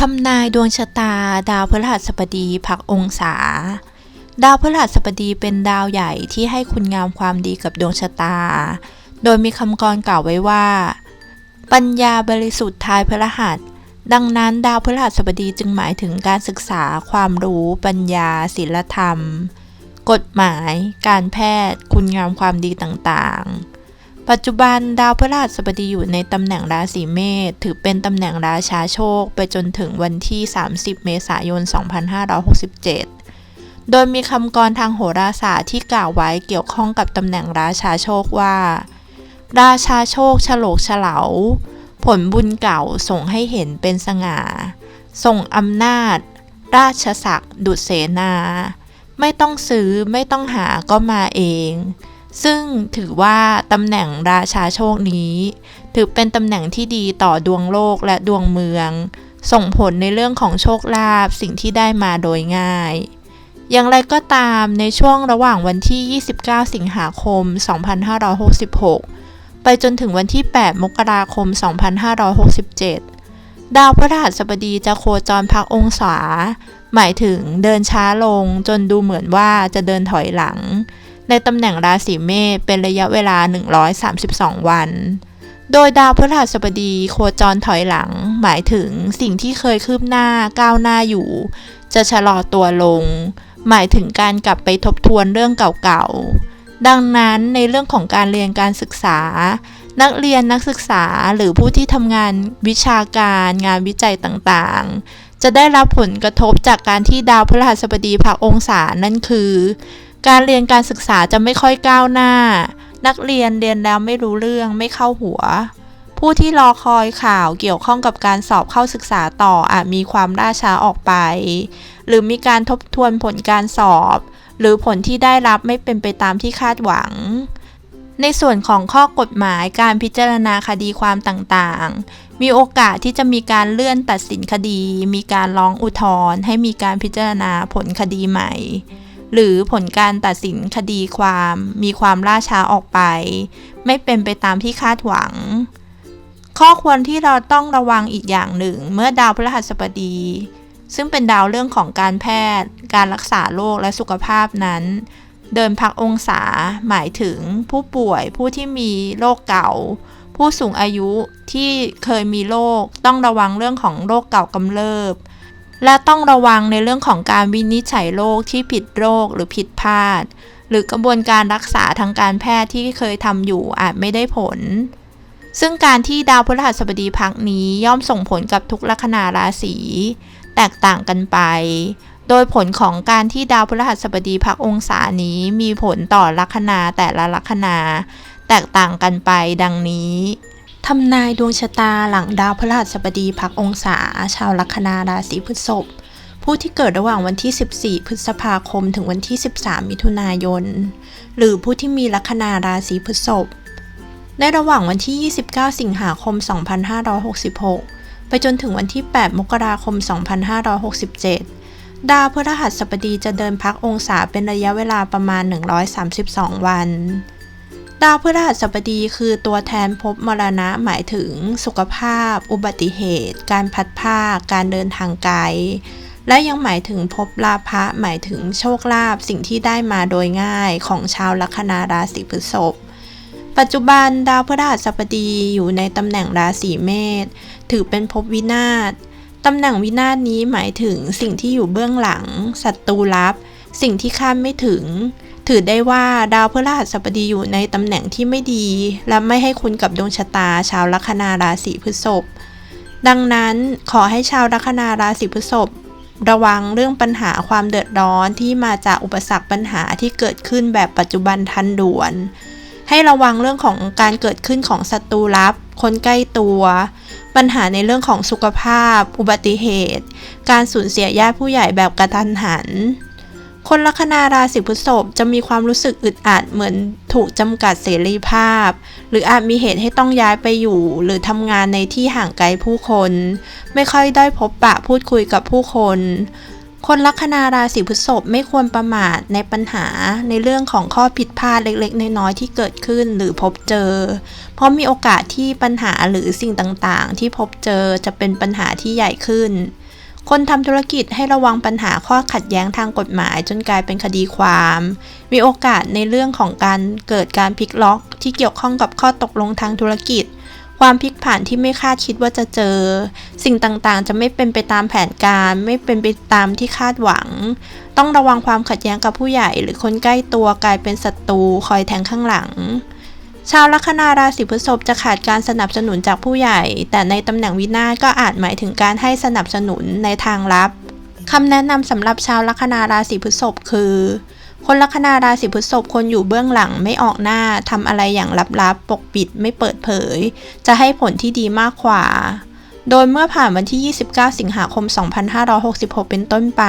ทำนายดวงชะตา ดาวพฤหัสบดีพักองศา ดาวพฤหัสบดีเป็นดาวใหญ่ที่ให้คุณงามความดีกับดวงชะตา โดยมีคำกรกล่าวไว้ว่า ปัญญาบริสุทธิ์ทายพฤหัส ดังนั้นดาวพฤหัสบดีจึงหมายถึงการศึกษาความรู้ ปัญญาศีลธรรม กฎหมาย การแพทย์ คุณงามความดีต่างๆ ปัจจุบันดาวพฤหัสบดีอยู่ในตำแหน่งราศีเมษถือเป็นตำแหน่งราชาโชค ไปจนถึงวันที่ 30 เมษายน 2567 โดยมีคำกรทางโหราศาสตร์ที่กล่าวไว้เกี่ยวข้องกับตำแหน่งราชาโชคว่า ราชาโชคฉลกเฉลาผลบุญเก่าส่งให้เห็นเป็นสง่า ส่งอำนาจ ราชศักดิ์ดุจเสนา ไม่ต้องซื้อไม่ต้องหาก็มาเอง ซึ่งถือว่าตำแหน่งราชาโชคนี้ ถือเป็นตำแหน่งที่ดีต่อดวงโลกและดวงเมือง ส่งผลในเรื่องของโชคลาภสิ่งที่ได้มาโดยง่าย อย่างไรก็ตามในช่วงระหว่างวันที่ 29 สิงหาคม 2566 ไปจนถึงวันที่ 8 มกราคม 2567 ดาวพฤหัสบดีจะโคจรพักองศา หมายถึงเดินช้าลงจนดูเหมือนว่าจะเดินถอยหลัง ในตำแหน่งราศีเมษเป็นระยะเวลา 132 วัน โดยดาวพฤหัสบดีโคจรถอยหลัง หมายถึงสิ่งที่เคยคืบหน้าก้าวหน้าอยู่ จะชะลอตัวลง หมายถึงการกลับไปทบทวนเรื่องเก่าๆ ดังนั้นในเรื่องของการเรียนการศึกษา นักเรียนนักศึกษาหรือผู้ที่ทำงานวิชาการงานวิจัยต่างๆจะได้รับผลกระทบจากการที่ดาวพฤหัสบดีพักองศานั่นคือ การเรียนการศึกษาจะไม่ค่อยก้าวหน้า นักเรียนเรียนแล้วไม่รู้เรื่องไม่เข้าหัว ผู้ที่รอคอยข่าวเกี่ยวข้องกับการสอบเข้าศึกษาต่ออาจมีความล่าช้าออกไป หรือมีการทบทวนผลการสอบ หรือผลที่ได้รับไม่เป็นไปตามที่คาดหวังในส่วนของข้อกฎหมายการพิจารณาคดีความต่างๆ มีโอกาสที่จะมีการเลื่อนตัดสินคดี มีการร้องอุทธรณ์ให้มีการพิจารณาผลคดีใหม่ หรือผลการตัดสินคดีความมีความล่าช้าออกไป ไม่เป็นไปตามที่คาดหวัง ข้อควรที่เราต้องระวังอีกอย่างหนึ่ง เมื่อดาวพฤหัสบดี ซึ่งเป็นดาวเรื่องของการแพทย์ การรักษาโรคและสุขภาพนั้น เดินพักองศาหมายถึงผู้ป่วยผู้ที่มีโรคเก่า ผู้สูงอายุที่เคยมีโรคต้องระวังเรื่องของโรคเก่ากำเริบ และต้องระวังในเรื่องของการวินิจฉัยโรคที่ผิดโรคหรือผิดพลาด หรือกระบวนการรักษาทางการแพทย์ที่เคยทำอยู่อาจไม่ได้ผล ซึ่งการที่ดาวพฤหัสบดีพักนี้ย่อมส่งผลกับทุกลัคนาราศี แตกต่างกันไป โดยผลของการที่ดาวพฤหัสบดีพักองศานี้มีผลต่อลัคนาแต่ละลัคนา แตกต่างกันไปดังนี้ ทำนายดวงชะตาหลังดาวพฤหัสบดีพักองศา ชาวลัคนาราศีพฤษภผู้ที่เกิดระหว่างวันที่ 14 พฤษภาคมถึงวันที่ 13 มิถุนายน หรือผู้ที่มีลัคนาราศีพฤษภในระหว่างวันที่ 29 สิงหาคม 2566 ไปจนถึงวันที่ 8 มกราคม 2567 ดาวพฤหัสบดีจะเดินพักองศาเป็นระยะเวลาประมาณ 132 วัน ดาวพฤหัสบดีคือตัวแทนภพมรณะหมายถึงสุขภาพ อุบัติเหตุ การพัดภาการเดินทางไกล และยังหมายถึงภพลาภะหมายถึงโชคลาภสิ่งที่ได้มาโดยง่ายของชาวลัคนาราศีพฤษภปัจจุบันดาวพฤหัสบดีอยู่ในตำแหน่งราศีเมษถือเป็นภพวินาศตำแหน่งวินาศนี้หมายถึงสิ่งที่อยู่เบื้องหลังศัตรูลับ สิ่งที่คาดไม่ถึง ถือได้ว่าดาวพฤหัสบดีอยู่ในตำแหน่งที่ไม่ดี และไม่ให้คุณกับดวงชะตาชาวลัคนาราศีพฤษภดังนั้นขอให้ชาวลัคนาราศีพฤษภระวังเรื่องปัญหาความเดือดร้อนที่มาจากอุปสรรคปัญหาที่เกิดขึ้นแบบปัจจุบันทันด่วน ให้ระวังเรื่องของการเกิดขึ้นของศัตรูลับ คนใกล้ตัว ปัญหาในเรื่องของสุขภาพ อุบัติเหตุ การสูญเสียญาติผู้ใหญ่แบบกระทันหัน คนลัคนาราศีพฤษภจะมีความรู้สึกอึดอัดเหมือนถูกจำกัดเสรีภาพ หรืออาจมีเหตุให้ต้องย้ายไปอยู่ หรือทำงานในที่ห่างไกลผู้คน ไม่ค่อยได้พบปะพูดคุยกับผู้คน คนลัคนาราศีพฤษภไม่ควรประมาทในปัญหาในเรื่องของข้อผิดพลาดเล็กๆ น้อยๆที่เกิดขึ้นหรือพบเจอ เพราะมีโอกาสที่ปัญหาหรือสิ่งต่างๆ ที่พบเจอจะเป็นปัญหาที่ใหญ่ขึ้น คนทำธุรกิจให้ระวังปัญหาข้อขัดแย้งทางกฎหมายจนกลายเป็นคดีความ มีโอกาสในเรื่องของการเกิดการพลิกล็อก ที่เกี่ยวข้องกับข้อตกลงทางธุรกิจ ความพลิกผันที่ไม่คาดคิดว่าจะเจอ สิ่งต่างๆ จะไม่เป็นไปตามแผนการ ไม่เป็นไปตามที่คาดหวัง ต้องระวังความขัดแย้งกับผู้ใหญ่ หรือคนใกล้ตัวกลายเป็นศัตรูคอยแทงข้างหลัง ชาวลัคนาราศีพฤษภจะขาดการสนับสนุนจากผู้ใหญ่ แต่ในตำแหน่งวินาศก็อาจหมายถึงการให้สนับสนุนในทางลับคำแนะนำสำหรับชาวลัคนาราศีพฤษภคือ คนลัคนาราศีพฤษภคนอยู่เบื้องหลังไม่ออกหน้าทำอะไรอย่างลับๆ ปกปิดไม่เปิดเผย จะให้ผลที่ดีมากกว่า โดยเมื่อผ่านวันที่ 29 สิงหาคม 2566 เป็นต้นไป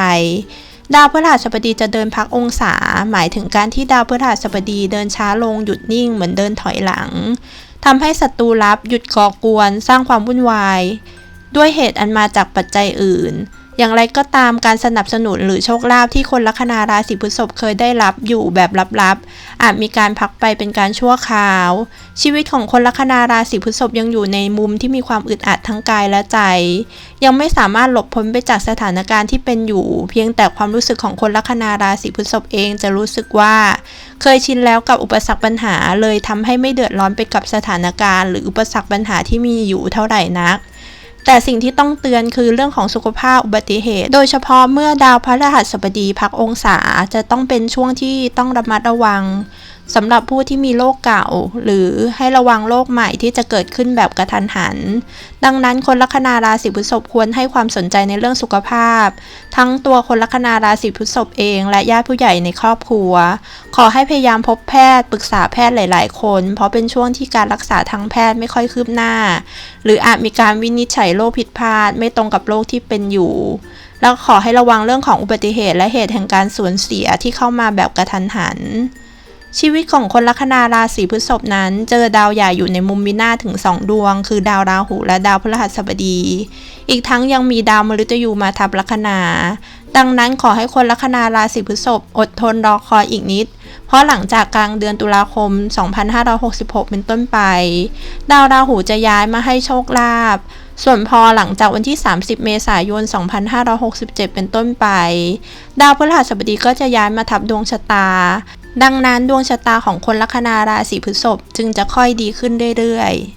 ดาวพฤหัสบดีจะเดินพักองศา หมายถึงการที่ดาวพฤหัสบดีเดินช้าลงหยุดนิ่งเหมือนเดินถอยหลังทำให้ศัตรูลับหยุดก่อกวน สร้างความวุ่นวาย ด้วยเหตุอันมาจากปัจจัยอื่น อย่างไรก็ตามการสนับสนุนหรือโชคลาภที่คนลัคนาราศีพฤษภเคยได้รับอยู่แบบลับๆ อาจมีการพักไปเป็นการชั่วคราว ชีวิตของคนลัคนาราศีพฤษภยังอยู่ในมุมที่มีความอึดอัดทั้งกายและใจ ยังไม่สามารถหลบพ้นไปจากสถานการณ์ที่เป็นอยู่ เพียงแต่ความรู้สึกของคนลัคนาราศีพฤษภเองจะรู้สึกว่า เคยชินแล้วกับอุปสรรคปัญหาเลยทำให้ไม่เดือดร้อนไปกับสถานการณ์ หรืออุปสรรคปัญหาที่มีอยู่เท่าไหร่นัก แต่สิ่งที่ต้องเตือนคือเรื่องของสุขภาพอุบัติเหตุ โดยเฉพาะเมื่อดาวพระหัสบดีพักองศาจะต้องเป็นช่วงที่ต้องระมัดระวัง สำหรับผู้ที่มีโรคเก่า หรือให้ระวังโรคใหม่ที่จะเกิดขึ้นแบบกระทันหัน ดังนั้นคนลัคนาราศีพฤษภควรให้ความสนใจในเรื่องสุขภาพ ทั้งตัวคนลัคนาราศีพฤษภเองและญาติผู้ใหญ่ในครอบครัว ขอให้พยายามพบแพทย์ปรึกษาแพทย์หลาย ๆ คน เพราะเป็นช่วงที่การรักษาทางแพทย์ไม่ค่อยคืบหน้า หรืออาจมีการวินิจฉัยโรคผิดพลาด ไม่ตรงกับโรคที่เป็นอยู่แล้วขอให้ระวังเรื่องของอุบัติเหตุและเหตุแห่งการสูญเสียที่เข้ามาแบบกระทันหัน ชีวิตของคนลัคนาราศีพฤษภนั้น เจอดาวใหญ่อยู่ในมุมวินาศถึง 2 ดวง คือดาวราหูและดาวพฤหัสบดี อีกทั้งยังมีดาวมฤตยูมาทับลัคนา ดังนั้นขอให้คนลัคนาราศีพฤษภอดทนรอคอยอีกนิด เพราะหลังจากกลางเดือนตุลาคม 2566 เป็นต้นไป ดาวราหูจะย้ายมาให้โชคลาภส่วนพอหลังจากวันที่ 30 เมษายน 2567 เป็นต้นไป ดาวพฤหัสบดีก็จะย้ายมาทับดวงชะตา ดังนั้นดวงชะตาของคนลัคนาราศีพฤษภจึงจะค่อยดีขึ้นเรื่อยๆ